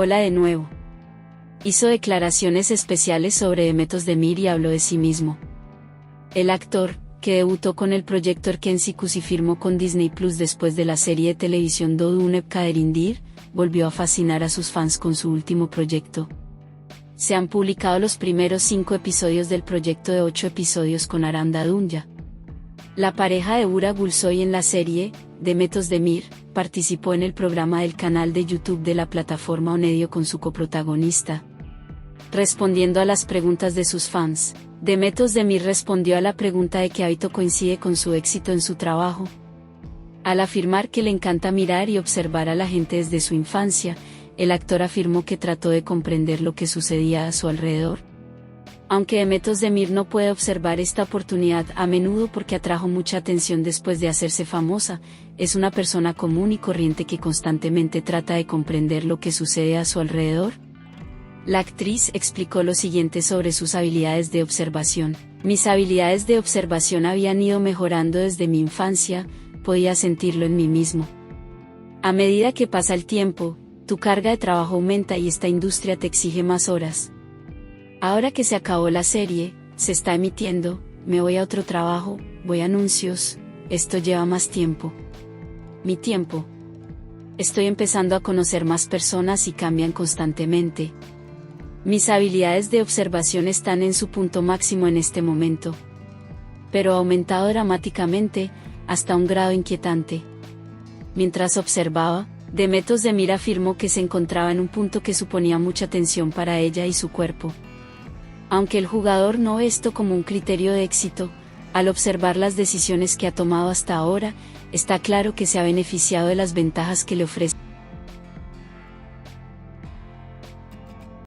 Hola de nuevo. Hizo declaraciones especiales sobre Demetos Demir y habló de sí mismo. El actor, que debutó con el proyecto Erkensikus y firmó con Disney Plus después de la serie de televisión Dodunep Kaderindir, volvió a fascinar a sus fans con su último proyecto. Se han publicado los primeros cinco episodios del proyecto de ocho episodios con Aranda Dunya. La pareja de Ura Gulsoy en la serie, Demetos Demir, participó en el programa del canal de YouTube de la plataforma Onedio con su coprotagonista. Respondiendo a las preguntas de sus fans, Demetos Demir respondió a la pregunta de que Aito coincide con su éxito en su trabajo. Al afirmar que le encanta mirar y observar a la gente desde su infancia, el actor afirmó que trató de comprender lo que sucedía a su alrededor. Aunque Demetos Demir no puede observar esta oportunidad a menudo porque atrajo mucha atención después de hacerse famosa, es una persona común y corriente que constantemente trata de comprender lo que sucede a su alrededor. La actriz explicó lo siguiente sobre sus habilidades de observación. Mis habilidades de observación habían ido mejorando desde mi infancia, podía sentirlo en mí mismo. A medida que pasa el tiempo, tu carga de trabajo aumenta y esta industria te exige más horas. Ahora que se acabó la serie, se está emitiendo, me voy a otro trabajo, voy a anuncios, esto lleva más tiempo. Mi tiempo. Estoy empezando a conocer más personas y cambian constantemente. Mis habilidades de observación están en su punto máximo en este momento. Pero ha aumentado dramáticamente, hasta un grado inquietante. Mientras observaba, Demetos de Mira afirmó que se encontraba en un punto que suponía mucha tensión para ella y su cuerpo. Aunque el jugador no ve esto como un criterio de éxito, al observar las decisiones que ha tomado hasta ahora, está claro que se ha beneficiado de las ventajas que le ofrece